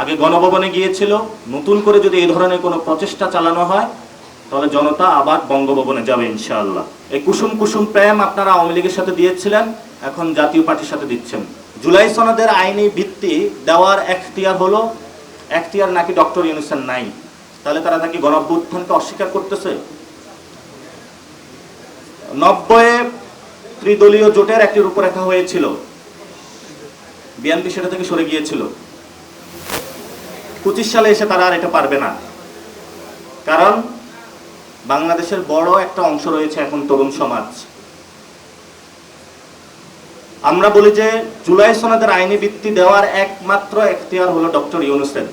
আগে গণভবনে গিয়েছিল, নতুন করে যদি এই ধরনের কোনো প্রচেষ্টা চালানো হয়, তাহলে জনতা আবার বঙ্গভবনে যাবে ইনশাআল্লাহ। এই কুসুম কুসুম প্রেম আপনারা আওয়ামী লীগের সাথে দিয়েছিলেন, এখন জাতীয় পার্টির সাথে দিচ্ছেন। জুলাই সনদের আইনি ভিত্তি দেওয়ার এখতিয়ার হলো, এখতিয়ার নাকি ডক্টর ইউনুসেন নাই। তাহলে তারা নাকি গণঅভ্যুত্থানকে অস্বীকার করতেছে? নব্বইয়ে ত্রিদলীয় জোটের একটি রূপরেখা হয়েছিল। বিএনপি সেটা থেকে সরে গিয়েছিল। পঁচিশ সালে এসে তারা আর এটা পারবে না। কারণ বাংলাদেশের বড় একটা অংশ রয়েছে এখন তরুণ সমাজ। আমরা বলি যে জুলাই সনদের আইনি ভিত্তি দেওয়ার একমাত্র এখতিয়ার হলো ডক্টর ইউনুসের।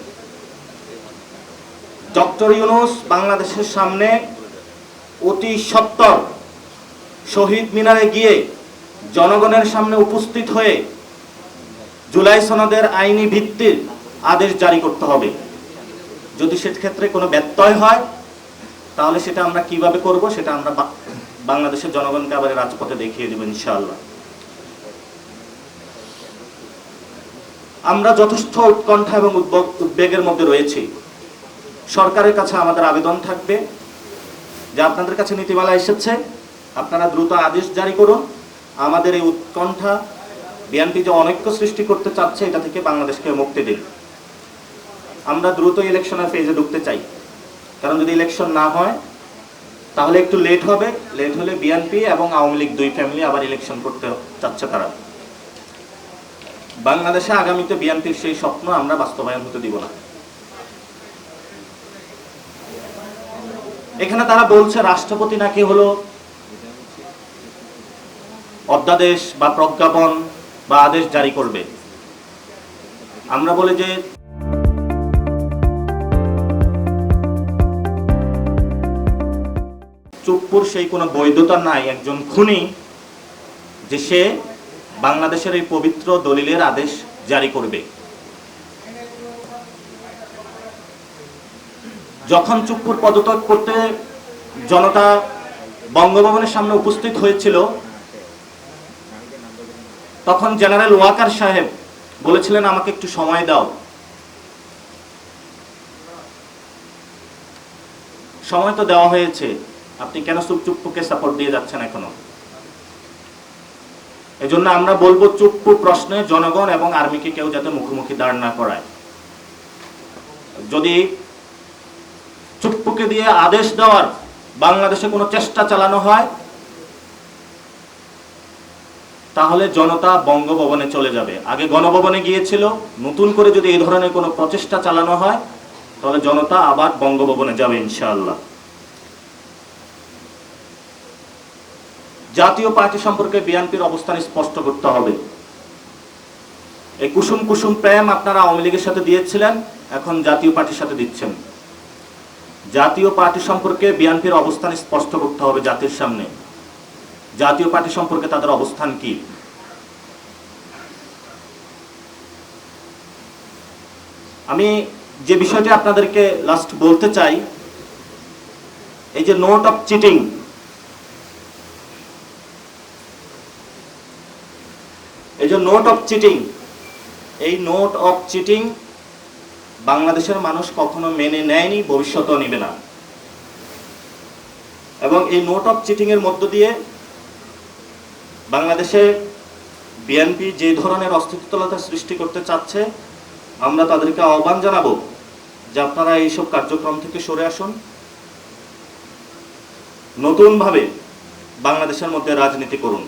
ডক্টর ইউনুস বাংলাদেশের সামনে অতি সত্তর শহীদ মিনারে গিয়ে জনগণের সামনে উপস্থিত হয়ে জুলাই সনদের আইনি ভিত্তির আদেশ জারি করতে হবে। যদি সেক্ষেত্রে কোনো ব্যত্যয় হয়, তাহলে সেটা আমরা কীভাবে করব সেটা আমরা বাংলাদেশের জনগণকে আবার রাজপথে দেখিয়ে দেবো ইনশাআল্লাহ। আমরা যথেষ্ট উৎকণ্ঠা এবং উদ্বগ- উদ্বেগের মধ্যে রয়েছি। সরকারের কাছে আমাদের আবেদন থাকবে যে আপনাদের কাছে নীতিমালা এসেছে, আপনারা দ্রুত আদেশ জারি করুন। আমাদের এই উৎকণ্ঠা, বিএনপি যে অনৈক্য সৃষ্টি করতে চাচ্ছে, এটা থেকে বাংলাদেশকে মুক্তি দিন। আমরা দ্রুত ইলেকশনের ফেজে ঢুকতে চাই। কারণ যদি ইলেকশন না হয়, তাহলে একটু লেট হবে। লেট হলে বিএনপি এবং আওয়ামী লীগ দুই ফ্যামিলি আবার ইলেকশন করতে চাচ্ছে তারা। বাংলাদেশে আগামীতে বিএনপির সেই স্বপ্ন আমরা বাস্তবায়ন হতে দিব না। এখানে তারা বলছে, রাষ্ট্রপতি নাকি হলো অধ্যাদেশ বা প্রজ্ঞাপন বা আদেশ জারি করবে? আমরা বলি যে চুপ্পুর সেই কোনো বৈধতা নাই। একজন খুনি যে সে বাংলাদেশের এই পবিত্র দলিলের আদেশ জারি করবে। যখন চুপ্পুর পদত্যাগ করতে জনতা বঙ্গভবনের সামনে উপস্থিত হয়েছিল, তখন জেনারেল ওয়াকার সাহেব বলেছিলেন, আমাকে একটু সময় দাও। সময় তো দেওয়া হয়েছে। আপনি কেন চুপ চুপ্পুকে সাপোর্ট দিয়ে যাচ্ছেন এখনও? এজন্য আমরা বলব চুপ্পু প্রশ্নে জনগণ এবং আর্মিকে কেউ যাতে মুখোমুখি দাঁড় না করায়। যদি চুপ্পুকে দিয়ে আদেশ দেওয়ার বাংলাদেশে কোনো চেষ্টা চালানো হয়, তাহলে জনতা বঙ্গভবনে চলে যাবে। আগে গণভবনে গিয়েছিল, নতুন করে যদি এই ধরনের কোনো প্রচেষ্টা চালানো হয়, তাহলে জনতা আবার বঙ্গভবনে যাবে ইনশাআল্লাহ। জাতীয় পার্টি সম্পর্কে বিএনপির অবস্থান স্পষ্ট করতে হবে। এই কুসুম কুসুম প্রেম আপনারা আওয়ামী লীগের সাথে দিয়েছিলেন, এখন জাতীয় পার্টির সাথে দিচ্ছেন। জাতীয় পার্টি সম্পর্কে বিএনপির অবস্থান স্পষ্ট করতে হবে জাতির সামনে। জাতীয় পার্টি সম্পর্কে তাদের অবস্থান কি? আমি যে বিষয়টি আপনাদেরকে লাস্ট বলতে চাই, এই যে নোট অফ চিটিং এই যে নোট অফ চিটিং এই নোট অফ চিটিং বাংলাদেশের মানুষ কখনো মেনে নেয়নি, ভবিষ্যতেও নেবে না। এবং এই নোট অফ চিটিং এর মধ্য দিয়ে বাংলাদেশে বিএনপি যে ধরনের অস্তিত্বলতা সৃষ্টি করতে চাচ্ছে, আমরা তাদেরকে আহ্বান জানাব যে আপনারা এইসব কার্যক্রম থেকে সরে আসুন। নতুনভাবে বাংলাদেশের মধ্যে রাজনীতি করুন।